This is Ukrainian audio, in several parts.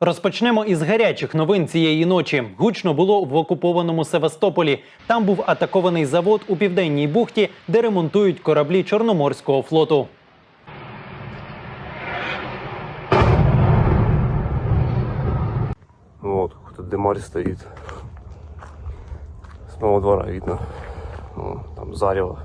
Розпочнемо із гарячих новин цієї ночі. Гучно було в окупованому Севастополі. Там був атакований завод у південній бухті, де ремонтують кораблі Чорноморського флоту. Вот, какой-то дымарь стоит. С двора видно. Там зарево.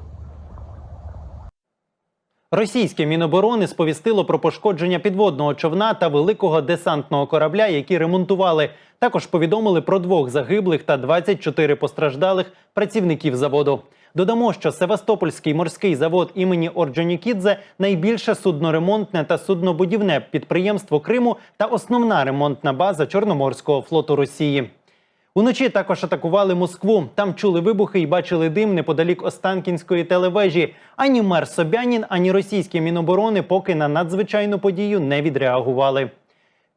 Російське міноборони сповістило про пошкодження підводного човна та великого десантного корабля, які ремонтували. Також повідомили про двох загиблих та 24 постраждалих працівників заводу. Додамо, що Севастопольський морський завод імені Орджонікідзе найбільше судноремонтне та суднобудівне підприємство Криму та основна ремонтна база Чорноморського флоту Росії. Уночі також атакували Москву. Там чули вибухи і бачили дим неподалік Останкінської телевежі. Ані мер Собянін, ані російські міноборони поки на надзвичайну подію не відреагували.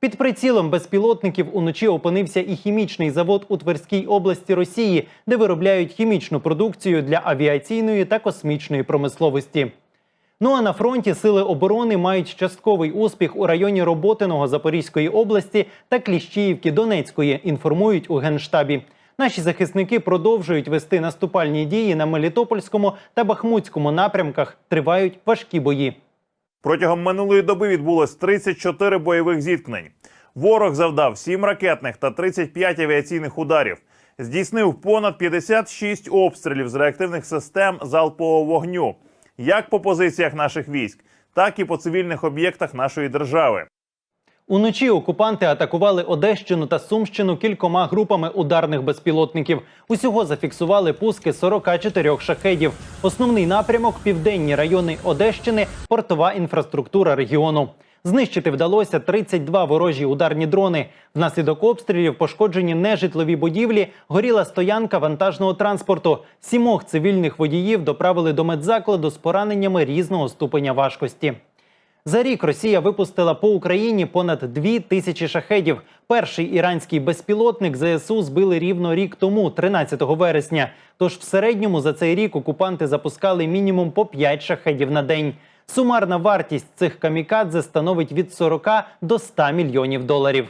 Під прицілом безпілотників уночі опинився і хімічний завод у Тверській області Росії, де виробляють хімічну продукцію для авіаційної та космічної промисловості. Ну а на фронті сили оборони мають частковий успіх у районі Роботиного Запорізької області та Кліщіївки Донецької. Інформують у генштабі. Наші захисники продовжують вести наступальні дії на Мелітопольському та Бахмутському напрямках. Тривають важкі бої. Протягом минулої доби відбулось 34 бойових зіткнень. Ворог завдав 7 ракетних та 35 авіаційних ударів. Здійснив понад 56 обстрілів з реактивних систем залпового вогню, як по позиціях наших військ, так і по цивільних об'єктах нашої держави. Уночі окупанти атакували Одещину та Сумщину кількома групами ударних безпілотників. Усього зафіксували пуски 44 шахедів. Основний напрямок південні райони Одещини, портова інфраструктура регіону. Знищити вдалося 32 ворожі ударні дрони. Внаслідок обстрілів пошкоджені нежитлові будівлі, горіла стоянка вантажного транспорту. Сімох цивільних водіїв доправили до медзакладу з пораненнями різного ступеня важкості. За рік Росія випустила по Україні понад дві тисячі шахедів. Перший іранський безпілотник ЗСУ збили рівно рік тому, 13 вересня. Тож в середньому за цей рік окупанти запускали мінімум по 5 шахедів на день. Сумарна вартість цих камікадзе становить від 40 до 100 мільйонів доларів.